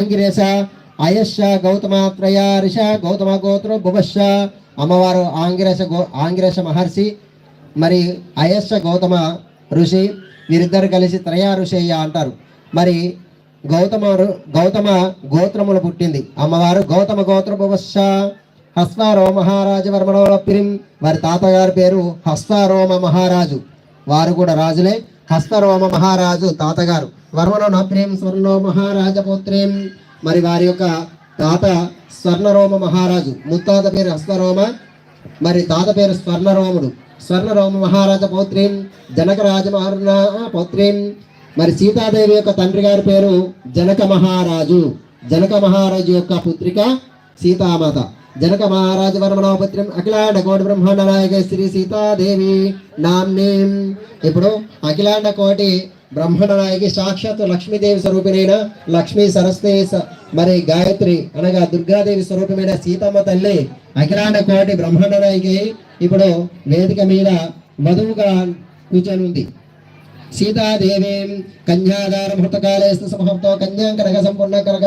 ఆంగిరేశ అయశ గౌతమాత్రయ రిష గౌతమ గోత్ర భువశ అమ్మవారు ఆంగిరస గో ఆంగిరస మహర్షి మరి అయశ గౌతమ ఋషి వీరిద్దరు కలిసి త్రయా ఋషయ్య అంటారు. మరి గౌతమ గౌతమ గోత్రములు పుట్టింది. అమ్మవారు గౌతమ గోత్ర భువశ హస్వారోమ మహారాజు పిరిం వారి తాతగారి పేరు హస్వారోమ మహారాజు. వారు కూడా రాజులే. హస్తరోమ మహారాజు తాతగారు. వర్మలో నప్రేం స్వర్ణో మహారాజపుత్రేం. మరి వారి యొక్క తాత స్వర్ణరోమ మహారాజు. ముత్తాత పేరు హస్తరోమ. మరి తాత పేరు స్వర్ణరోముడు. స్వర్ణరోమ మహారాజ పౌత్రీం జనక మహారా పౌత్రీం. మరి సీతాదేవి యొక్క తండ్రి గారి పేరు జనక మహారాజు. జనక మహారాజు యొక్క పుత్రిక సీతామాత. జనక మహారాజ వర్మణోపత్రం అఖిలాండ కోటి బ్రహ్మాండ నాయక శ్రీ సీతాదేవి నామ్నీం ఇప్పుడు అఖిలాండ కోటి బ్రహ్మాండ నాయకి సాక్షాత్ లక్ష్మీదేవి స్వరూపిణైన లక్ష్మీ సరస్వతి మరి గాయత్రి అనగా దుర్గాదేవి స్వరూపమైన సీతమ్మ తల్లి అఖిలాండ కోటి బ్రహ్మాండ నాయకి ఇప్పుడు వేదిక మీద వధువుగా కూర్చొని ఉంది. సీతాదేవీం కన్యాదార మృతకాలే సమహంతో కన్యాం కనక సంపూర్ణ కనక